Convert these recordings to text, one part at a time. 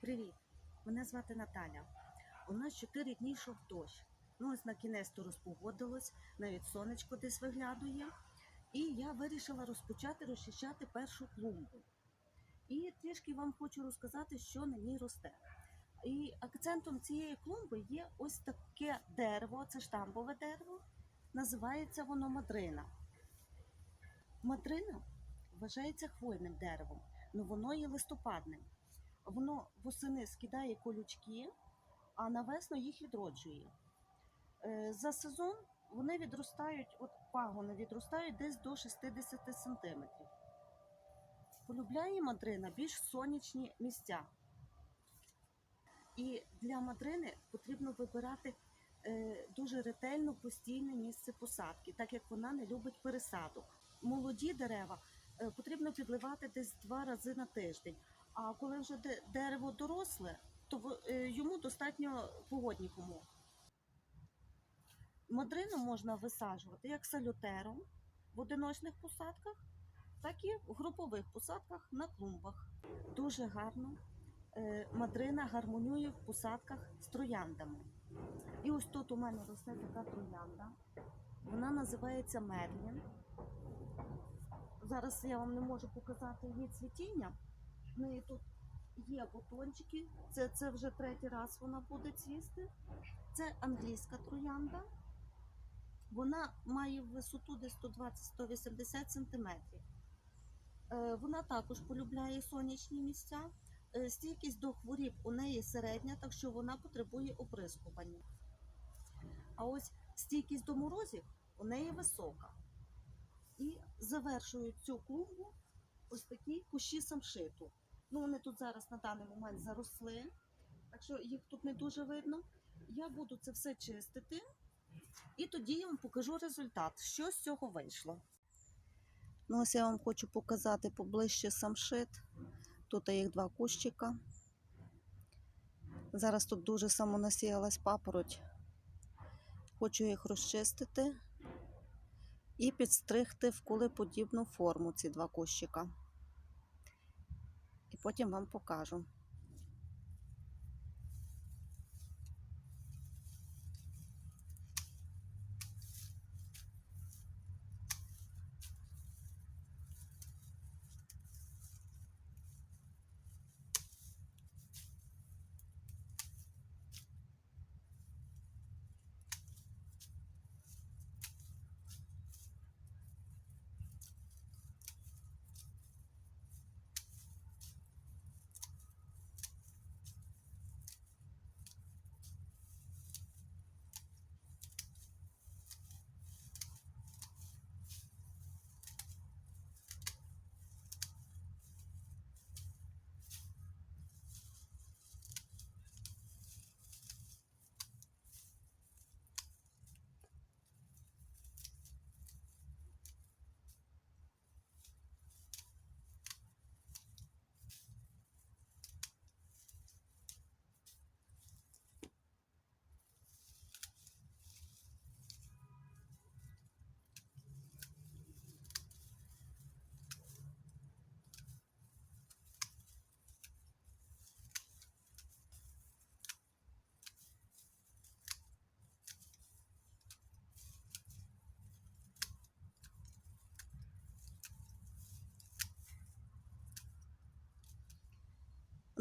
Привіт! Мене звати Наталя. У нас 4 дні йшов дощ. Ну, ось на кінець то розпогодилось, навіть сонечко десь виглядує. І я вирішила розпочати розчищати першу клумбу. І трішки вам хочу розказати, що на ній росте. І акцентом цієї клумби є ось таке дерево, це штамбове дерево. Називається воно мадрина. Мадрина вважається хвойним деревом, але воно є листопадним. Воно восени скидає колючки, а на весну їх відроджує. Е, За сезон вони відростають, от пагони відростають десь до 60 сантиметрів. Полюбляє мадрина більш сонячні місця. І для мадрини потрібно вибирати е, дуже ретельно постійне місце посадки, так як вона не любить пересадок. Молоді дерева е, потрібно підливати десь два рази на тиждень. А коли вже дерево доросле, то е, йому достатньо погодних умов. Мадрину можна висаджувати як салютером в одиночних посадках, так і в групових посадках на клумбах. Дуже гарно е, мадрина гармонює в посадках з трояндами. І ось тут у мене росте така троянда. Вона називається Мерлін. Зараз я вам не можу показати її цвітіння. В неї тут є бутончики. Це, це вже третій раз вона буде цвісти. Це англійська троянда. Вона має висоту десь 120-180 см. Вона також полюбляє сонячні місця. Е, Стійкість до хворіб у неї середня, так що вона потребує оприскування. А ось стійкість до морозів у неї висока. І завершують цю клумбу ось такі кущі самшиту. Ну, вони тут зараз на даний момент заросли, так що їх тут не дуже видно. Я буду це все чистити, і тоді я вам покажу результат, що з цього вийшло. Ну, ось я вам хочу показати поближче самшит. Тут їх два кущика. Зараз тут дуже самонасіялась папороть. Хочу їх розчистити і підстригти в кулеподібну форму ці два кущика. Потім вам покажу.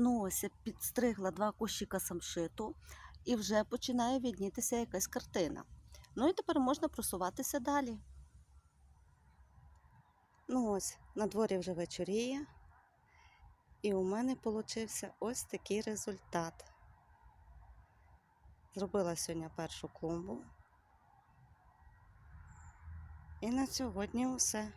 Ну, ось я підстригла два кущика самшиту і вже починає віднітися якась картина. Ну і тепер можна просуватися далі. Ну ось, на дворі вже вечоріє. І у мене получився ось такий результат. Зробила сьогодні першу клумбу. І на сьогодні все.